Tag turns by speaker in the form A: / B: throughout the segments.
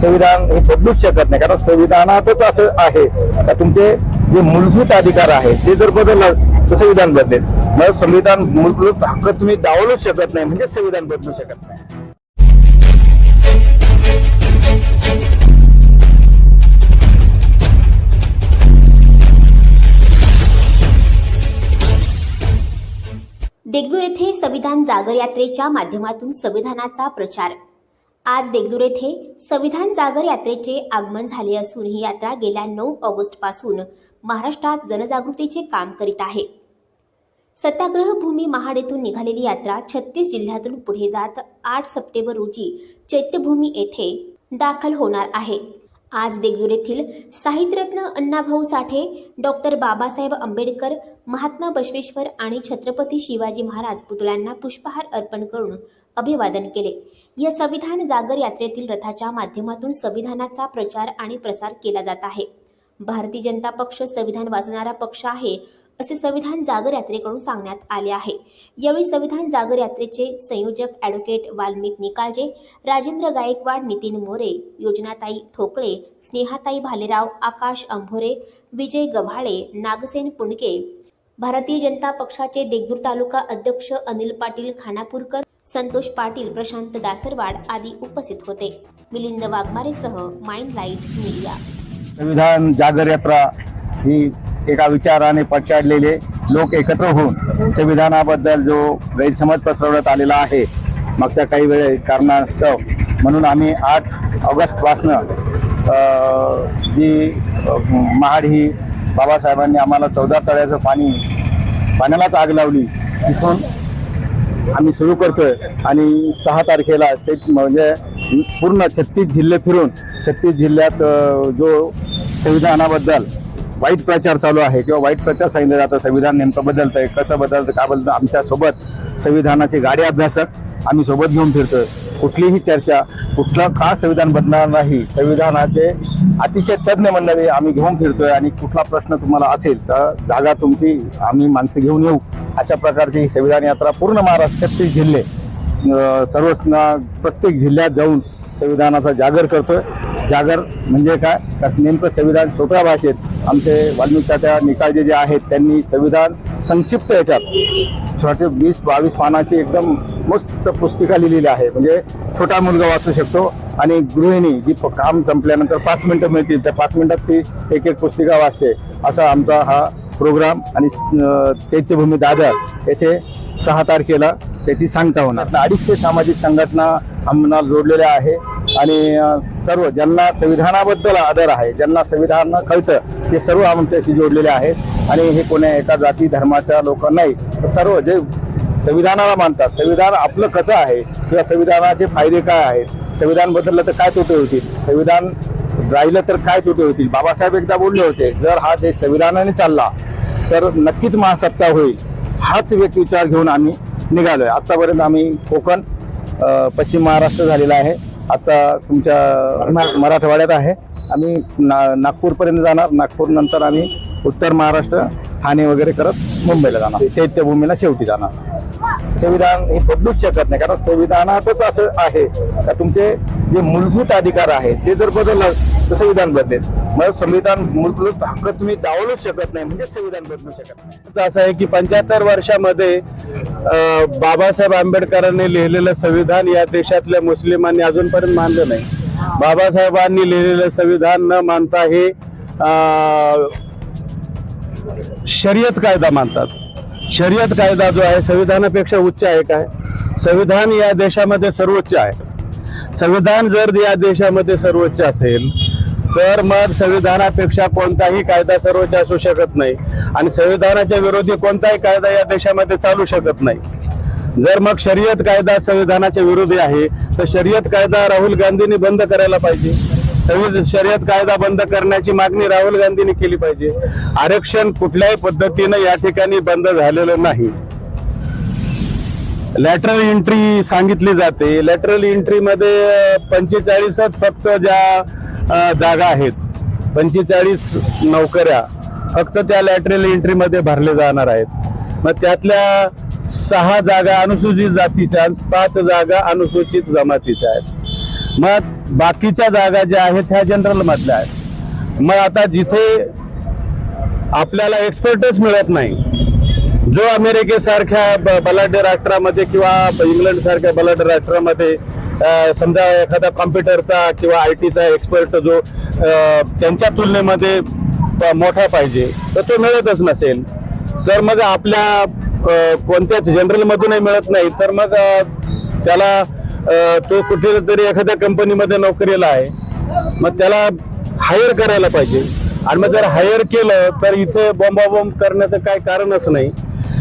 A: संविधान हे बदलूच शकत नाही. कारण संविधानातच असं आहे. का तुमचे जे मूलभूत अधिकार आहेत ते जर बदललं तर संविधान बदलेल. मग संविधान मूलभूत हक्क तुम्ही डावलूच शकत नाही. म्हणजे संविधान बदलू शकत नाही.
B: देगलूर येथे संविधान जागर यात्रेच्या माध्यमातून संविधानाचा प्रचार. आज देगदूर येथे संविधान जागर यात्रेचे आगमन झाले असून ही यात्रा गेल्या नऊ ऑगस्टपासून महाराष्ट्रात जनजागृतीचे काम करीत आहे. सत्याग्रह भूमी महाड येथून निघालेली यात्रा छत्तीस जिल्ह्यातून पुढे जात आठ सप्टेंबर रोजी चैत्यभूमी येथे दाखल होणार आहे. आज देगलूर येथील साहित्यरत्न अण्णाभाऊ साठे डॉक्टर बाबासाहेब आंबेडकर महात्मा बसवेश्वर आणि छत्रपती शिवाजी महाराज पुतळ्यांना पुष्पहार अर्पण करून अभिवादन केले. या संविधान जागर यात्रेतील रथाच्या माध्यमातून संविधानाचा प्रचार आणि प्रसार केला जात आहे. भारतीय जनता पक्ष संविधान वाचवणारा पक्ष आहे असे संविधान जागर यात्रेकडून सांगण्यात आले आहे. यावेळी संविधान जागर यात्रेचे संयोजक ॲडव्होकेट वाल्मिक निकाळजे राजेंद्र गायकवाड नितीन मोरे योजनाताई ठोकळे स्नेहाताई भालेराव आकाश अंभोरे विजय गव्हाळे नागसेन पुंडके भारतीय जनता पक्षाचे देगदूर तालुका अध्यक्ष अनिल पाटील खानापूरकर संतोष पाटील प्रशांत दासरवाड आदी उपस्थित होते. मिलिंद वाघमारेसह माइंड लाइट मीडिया.
A: संविधान जागर यात्रा ही एका विचाराने पछाडलेले लोक एकत्र होऊन संविधानाबद्दल जो गैरसमज पसरवण्यात आलेला आहे मागच्या काही वेळे कारणास्तव म्हणून आम्ही आठ ऑगस्टपासनं जी महाड ही बाबासाहेबांनी आम्हाला चौदा तळ्याचं पाणी पाण्यालाच आग लावली तिथून आम्ही सुरू करतोय. आणि सहा तारखेला म्हणजे पूर्ण छत्तीस जिल्हे फिरून छत्तीस जिल्ह्यात जो संविधानाबद्दल वाईट प्रचार चालू आहे किंवा वाईट प्रचार सांगितलं जातं संविधान नेमकं आहे कसं बदलतं का बदलतं? आमच्यासोबत संविधानाचे गाडी अभ्यासक आम्ही सोबत घेऊन फिरतोय. कुठलीही चर्चा कुठलं का संविधान बदलणार नाही संविधानाचे अतिशय तज्ज्ञ मंडळी आम्ही घेऊन फिरतोय आणि कुठला प्रश्न तुम्हाला असेल तर जागा तुमची आम्ही माणसं घेऊन येऊ. अशा प्रकारची ही संविधान यात्रा पूर्ण महाराष्ट्र छत्तीस जिल्हे सर्व सर्वच ना- प्रत्येक जिल्ह्यात जाऊन संविधानाचा जागर करतोय. जागर म्हणजे काय? कसं नेमकं संविधान सोप्या भाषेत आमचे वाल्मिकता तात्या निकाळजे जे आहेत त्यांनी संविधान संक्षिप्त याच्यात छोटे वीस बावीस पानाची एकदम मस्त पुस्तिका लिहिलेली आहे. म्हणजे छोटा मुलगा वाचू शकतो आणि गृहिणी जी प- काम संपल्यानंतर पाच मिनिटं मिळतील त्या पाच मिनिटात ती एक एक पुस्तिका वाचते. असा आमचा हा प्रोग्राम आणि चैत्यभूमी दादर येथे सहा तारखेला त्याची सांगता होणार. अडीचशे सामाजिक संघटना आम्हाला जोडलेल्या आहे. आणि सर्व ज्यांना संविधानाबद्दल आदर आहे ज्यांना संविधान कळतं ते सर्व आमच्याशी जोडलेले आहेत. आणि हे कोण्या एका जाती धर्माच्या लोक नाही तर सर्व जे संविधानाला मानतात संविधान आपलं कसं आहे किंवा संविधानाचे फायदे काय आहेत संविधान बदललं तर काय तोटे होतील संविधान राहिलं तर काय तोटे होतील? बाबासाहेब एकदा बोलले होते जर हा देश संविधानाने चालला तर नक्कीच महासत्ता होईल. हाच व्यक्ती विचार घेऊन आम्ही निघालोय. आतापर्यंत आम्ही कोकण पश्चिम महाराष्ट्र झालेला आहे. आता तुमच्या मराठवाड्यात आहे. आम्ही ना नागपूरपर्यंत जाणार. नागपूरनंतर आम्ही उत्तर महाराष्ट्र ठाणे वगैरे करत मुंबईला जाणार. चैत्यभूमीला शेवटी जाणार. संविधान हे बदलूच शकत नाही कारण संविधानातच असं आहे. का तुमचे जे मूलभूत अधिकार आहेत ते जर बदललं तर संविधान बदलेल. मग संविधान मूलभूत हक्क तुम्ही डावलूच शकत नाही म्हणजे संविधान बदलू शकत नाही.
C: असं आहे की पंच्याहत्तर वर्षामध्ये बाबासाहेब आंबेडकरांनी लिहिलेलं संविधान या देशातल्या मुस्लिमांनी अजूनपर्यंत मानलं नाही. बाबासाहेबांनी लिहिलेलं संविधान न मानता हे शर्यत कायदा मानतात. शर्यत कायदा जो आहे संविधानापेक्षा उच्च आहे काय? संविधान या देशामध्ये सर्वोच्च आहे. संविधान जर या देशामध्ये सर्वोच्च असेल तर मग संविधानापेक्षा कोणताही कायदा सर्वोच्च असू शकत नाही. आणि संविधानाच्या विरोधी कोणताही कायदा या देशामध्ये चालू शकत नाही. जर मग शर्यत कायदा संविधानाच्या विरोधी आहे तर शर्यत कायदा राहुल गांधींनी बंद करायला पाहिजे. संविध शर्यत कायदा बंद करण्याची मागणी राहुल गांधींनी केली पाहिजे. आरक्षण कुठल्याही पद्धतीनं या ठिकाणी बंद झालेलं नाही. लॅटरल एंट्री सांगितली जाते. लॅटरल एंट्रीमध्ये पंचेचाळीसच फक्त ज्या जागा आहेत पंचेचाळीस नोकऱ्या फक्त त्या लॅटरल एंट्रीमध्ये भरले जाणार आहेत. मग त्यातल्या सहा जागा अनुसूचित जातीच्या पाच जागा अनुसूचित जमातीच्या आहेत. मग बाकीच्या जागा ज्या आहेत ह्या जनरलमधल्या आहेत. मग आता जिथे आपल्याला एक्सपर्टच मिळत नाही जो अमेरिकेसारख्या ब- बलाढ्य राष्ट्रामध्ये किंवा इंग्लंड सारख्या बलाढ्य राष्ट्रामध्ये समजा एखादा कॉम्प्युटरचा किंवा आय टीचा एक्सपर्ट जो त्यांच्या तुलनेमध्ये प- मोठा पाहिजे तर तो मिळतच नसेल. तर मग आपल्या कोणत्याच जनरलमधूनही मिळत नाही तर मग त्याला तो तो कुठेतरी एखाद्या कंपनीमध्ये नोकरीला आहे मग त्याला हायर करायला पाहिजे. आणि मग जर हायर केलं तर इथे बॉम्बाबॉम्ब करण्याचं काय कारणच नाही.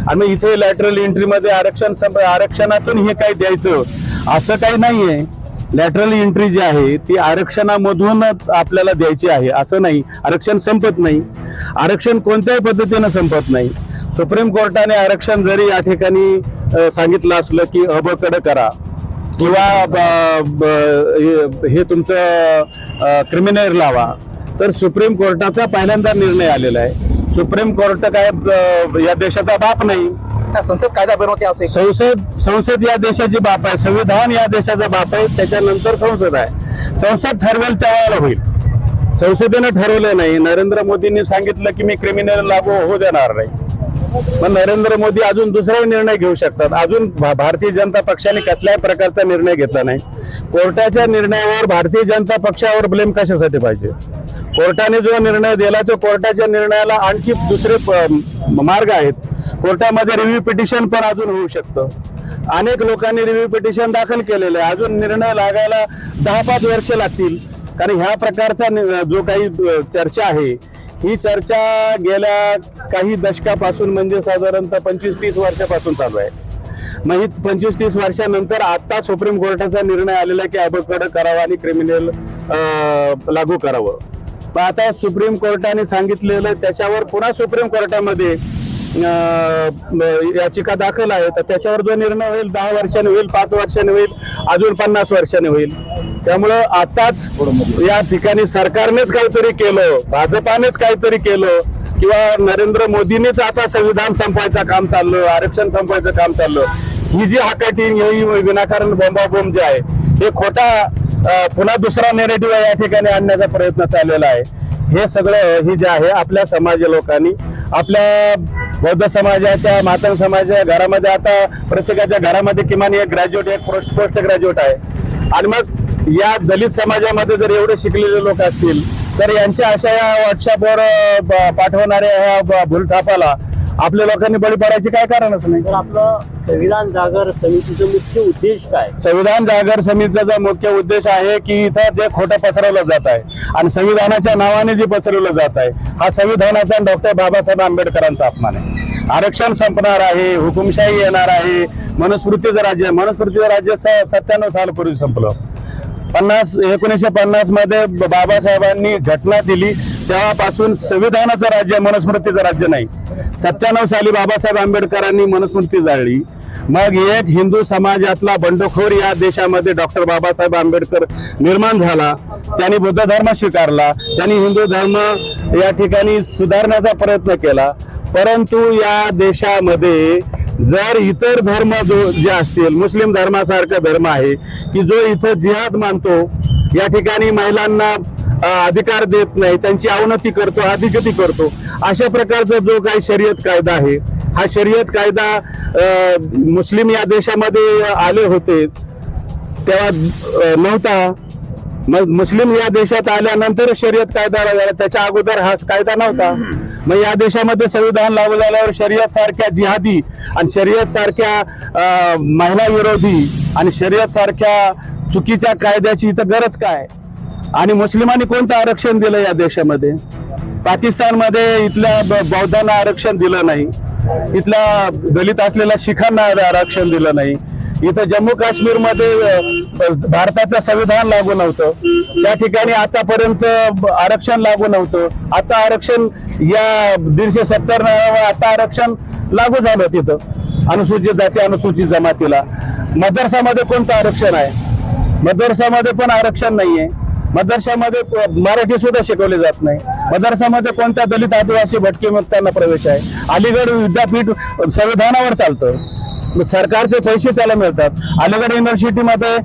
C: आणि इथे लॅटरल एंट्रीमध्ये आरक्षण संप- आरक्षणातून हे काय द्यायचं. असं काही नाहीये. लॅटरल एंट्री जी आहे ती आरक्षणामधूनच आपल्याला द्यायची आहे. असं नाही. आरक्षण संपत नाही. आरक्षण कोणत्याही पद्धतीनं संपत नाही. सुप्रीम कोर्टाने आरक्षण जरी या ठिकाणी सांगितलं असलं की अबकड करा. किंवा ब- ब- हे- हे तुमचं क्रिमिनल लावा. तर सुप्रीम कोर्टाचा पहिल्यांदा निर्णय आलेला आहे. सुप्रीम कोर्ट काय या देशाचा बाप नाही.
D: त्या संसद कायदा बनवते असे
C: संसद संसद या देशाची बाप आहे संविधान या देशाचा बाप आहे त्याच्यानंतर संसद आहे. संसद ठरवेल त्यावेळेला होईल. संसदेनं ठरवलं नाही. नरेंद्र मोदींनी सांगितलं की मी क्रिमिनल लागू होऊ देणार नाही. पण नरेंद्र मोदी अजून दुसराही निर्णय घेऊ शकतात. अजून भारतीय जनता पक्षाने कसल्याही प्रकारचा निर्णय घेतला नाही. कोर्टाच्या निर्णयावर भारतीय जनता पक्षावर ब्लेम कशासाठी पाहिजे? कोर्टाने जो निर्णय दिला तो कोर्टाच्या निर्णयाला आणखी दुसरे प- मार्ग आहेत. कोर्टामध्ये रिव्ह्यू पिटिशन पण अजून होऊ शकतं. अनेक लोकांनी रिव्ह्यू पिटिशन दाखल केलेलं आहे. अजून निर्णय लागायला दहा पाच वर्ष लागतील. कारण ह्या प्रकारचा जो काही चर्चा आहे ही चर्चा गेल्या काही दशकापासून म्हणजे साधारणतः पंचवीस तीस वर्षापासून चालू आहे. मग ही पंचवीस तीस वर्षानंतर आता सुप्रीम कोर्टाचा निर्णय आलेला आहे की अबकड करावा आणि क्रिमिनल लागू करावं. आता सुप्रीम कोर्टाने सांगितलेलं त्याच्यावर पुन्हा सुप्रीम कोर्टामध्ये याचिका दाखल आहे. तर त्याच्यावर जो निर्णय होईल दहा वर्षाने होईल पाच वर्षाने होईल अजून पन्नास वर्षाने होईल. त्यामुळं आताच या ठिकाणी सरकारनेच काहीतरी केलं भाजपानेच काहीतरी केलं किंवा नरेंद्र मोदींनीच आता संविधान संपवायचं काम चाललं आरक्षण संपवायचं काम चाललं. ही जी हाकाटी ही विनाकारण बोंबाबोंब जे आहे हे खोटा पुन्हा दुसरा नेरेटिव्ह या ठिकाणी आणण्याचा प्रयत्न चाललेला आहे. हे सगळं ही जे आहे आपल्या समाज लोकांनी आपल्या बौद्ध समाजाच्या मातंग समाजाच्या घरामध्ये आता प्रत्येकाच्या घरामध्ये किमान एक ग्रॅज्युएट एक पोस्ट पोस्ट ग्रॅज्युएट आहे. आणि मग या दलित समाजामध्ये जर एवढे शिकलेले लोक असतील तर यांच्या अशा या व्हॉट्सअपवर पाठवणाऱ्या ह्या ब- भूलथापाला आपल्या लोकांनी बळी पडायचे काय कारणच नाही.
E: तर आपलं संविधान जागर समितीचं मुख्य उद्देश काय?
C: संविधान जागर समितीचा मुख्य उद्देश आहे की इथं जे खोटं पसरवलं जात आहे आणि संविधानाच्या नावाने जे पसरवलं जात आहे हा संविधानाचा डॉक्टर बाबासाहेब आंबेडकरांचा अपमान आहे. आरक्षण संपणार आहे हुकुमशाही येणार आहे मनुस्मृतीचं राज्य मनुस्मृतीचं राज्य सत्त्याण्णव सालपूर्वी संपलं. पन्नास एकोणीसशे पन्नासमध्ये बाबासाहेबांनी घटना दिली. तेव्हापासून संविधानाचं राज्य मनुस्मृतीचं राज्य नाही. सत्त्याण्णव साली बाबासाहेब आंबेडकरांनी मनुस्मृती जाळली. मग एक हिंदू समाजातला बंडखोर या देशामध्ये डॉक्टर बाबासाहेब आंबेडकर निर्माण झाला. त्यांनी बुद्ध धर्म स्वीकारला. त्यांनी हिंदू धर्म या ठिकाणी सुधारण्याचा प्रयत्न केला. परंतु या देशामध्ये जर इतर धर्म जो जे असतील मुस्लिम धर्मासारखा धर्म आहे की जो इथं जिहाद मानतो या ठिकाणी महिलांना अधिकार देत नाही. त्यांची अवनती करतो अधिगती करतो. अशा प्रकारचा जो काही शर्यत कायदा आहे हा शर्यत कायदा मुस्लिम या देशामध्ये आले होते. तेव्हा नव्हता. मग मुस्लिम या देशात आल्यानंतर शर्यत कायदा लागला त्याच्या अगोदर हा कायदा नव्हता. मग या देशामध्ये संविधान लागू झाल्यावर शर्यत सारख्या जिहादी आणि शर्यत सारख्या महिला विरोधी आणि शर्यत सारख्या चुकीच्या कायद्याची इथं गरज काय? आणि मुस्लिमांनी कोणतं आरक्षण दिलं या देशामध्ये? पाकिस्तानमध्ये इथल्या ब- बौद्धांना आरक्षण दिलं नाही. इथल्या दलित असलेल्या शिखांना आरक्षण दिलं नाही. इथं जम्मू काश्मीरमध्ये भारताचं संविधान लागू नव्हतं. त्या ठिकाणी आतापर्यंत आरक्षण लागू नव्हतं. आता आरक्षण या दीडशे सत्तर आता आरक्षण लागू झालं तिथं. अनुसूचित जाती अनुसूचित जमातीला. मदरसामध्ये कोणतं आरक्षण आहे? मदरसामध्ये पण आरक्षण नाहीये. मदरशामध्ये मराठी सुद्धा शिकवले जात नाही. मदरसामध्ये कोणत्या दलित आदिवासी भटके मुक्तांना प्रवेश आहे? अलीगड विद्यापीठ संविधानावर चालतं सरकारचे पैसे त्याला मिळतात. अलीगड युनिव्हर्सिटीमध्ये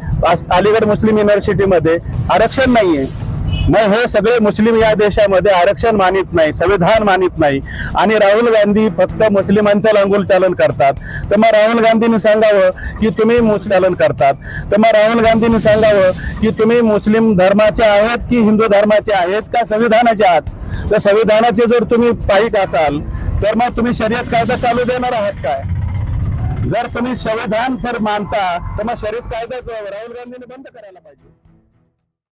C: अलीगड मुस्लिम युनिव्हर्सिटीमध्ये आरक्षण नाहीये. मग हे सगळे मुस्लिम या देशामध्ये आरक्षण मानित नाही संविधान मानित नाही. आणि राहुल गांधी फक्त मुस्लिमांचं लांगुल चालन करतात. तर मग राहुल गांधींनी सांगावं की तुम्ही मुस्लिम करतात. तर मग राहुल गांधींनी सांगावं की तुम्ही मुस्लिम धर्माचे आहेत की हिंदू धर्माचे आहेत का संविधानाचे आहात? तर संविधानाचे जर तुम्ही पाईक असाल तर मग तुम्ही शर्यत कायदा चालू देणार आहात काय? जर तुम्ही संविधान जर मानता तर मग शरीफ कायदा राहुल गांधींनी बंद करायला पाहिजे.